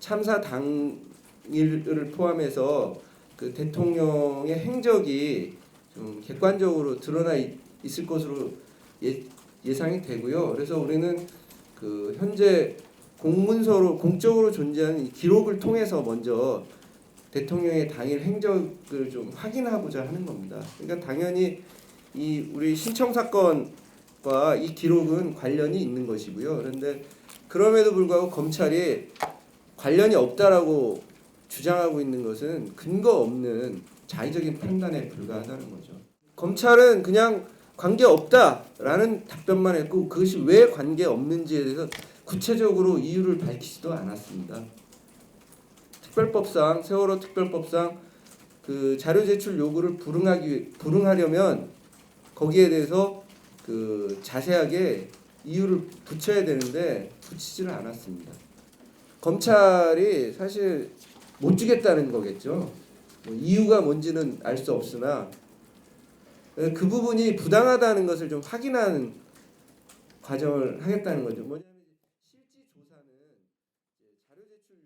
참사 당일을 포함해서 그 대통령의 행적이 좀 객관적으로 드러나 있, 있을 것으로 예, 예상이 되고요. 그래서 우리는 그 현재 공문서로 공적으로 존재하는 이 기록을 통해서 먼저 대통령의 당일 행적을 좀 확인하고자 하는 겁니다. 그러니까 당연히 이 우리 신청 사건과 이 기록은 관련이 있는 것이고요. 그런데 그럼에도 불구하고 검찰이 관련이 없다라고 주장하고 있는 것은 근거 없는 자의적인 판단에 불과하다는 거죠. 검찰은 그냥 관계 없다라는 답변만 했고 그것이 왜 관계 없는지에 대해서 구체적으로 이유를 밝히지도 않았습니다. 특별법상 세월호 특별법상 그 자료 제출 요구를 불응하기 불응하려면 거기에 대해서 그 자세하게 이유를 붙여야 되는데 붙이지를 않았습니다. 검찰이 사실 못 주겠다는 거겠죠. 뭐 이유가 뭔지는 알 수 없으나 그 부분이 부당하다는 것을 좀 확인하는 과정을 하겠다는 거죠. 뭐냐면 실지 조사는 자료 제출